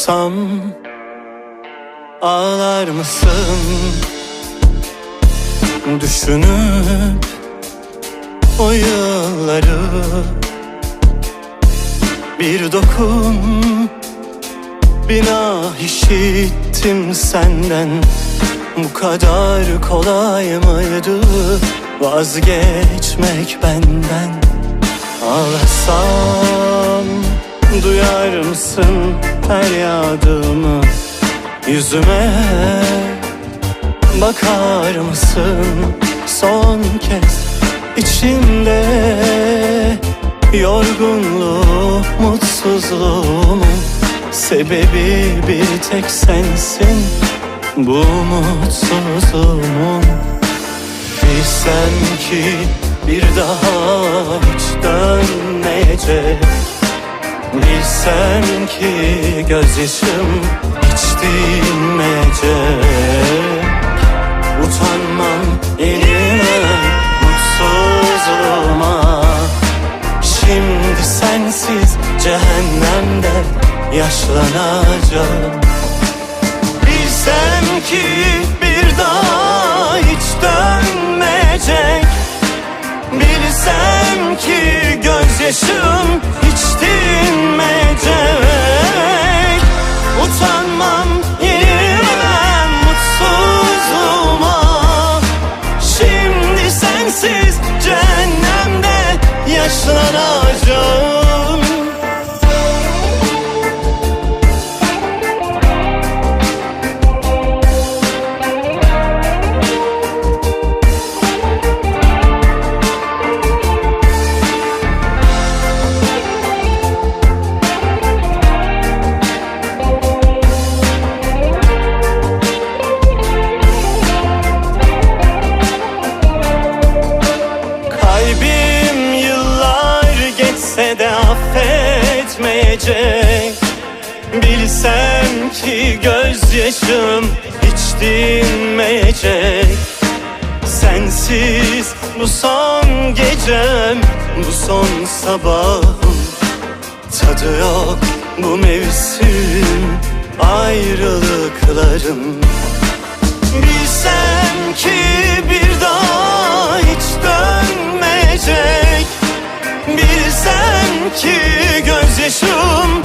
sorsam Ağlar mısın? Düşünüp o yılları Bir dokun Binah işittim senden. Bu kadar kolay mıydı Vazgeçmek benden? Ağlasam Duyar mısın feryadımı Yüzüme? Bakar mısın son kez içimde? Yorgunluğu, mutsuzluğumun Sebebi bir tek sensin. Bu mutsuzluğumun Bilsem ki bir daha hiç dönmeyecek Bilsem ki gözyaşım hiç dinmeyecek. Utanmam elime mutsuzluğuma. Şimdi sensiz cehennemde yaşlanacağım. Bilsem ki bir daha hiç dönmeyecek. Bilsem ki gözyaşım hiç dinmeyecek. Utanmam yenilmem mutsuzluğuma Şimdi sensiz cehennemde yaşlanacağım affetmeyecek Bilsem ki gözyaşım hiç dinmeyecek. Sensiz bu son gecem, bu son sabahım. Tadı yok bu mevsim ayrılıkların Bilsem ki bir daha gözyaşım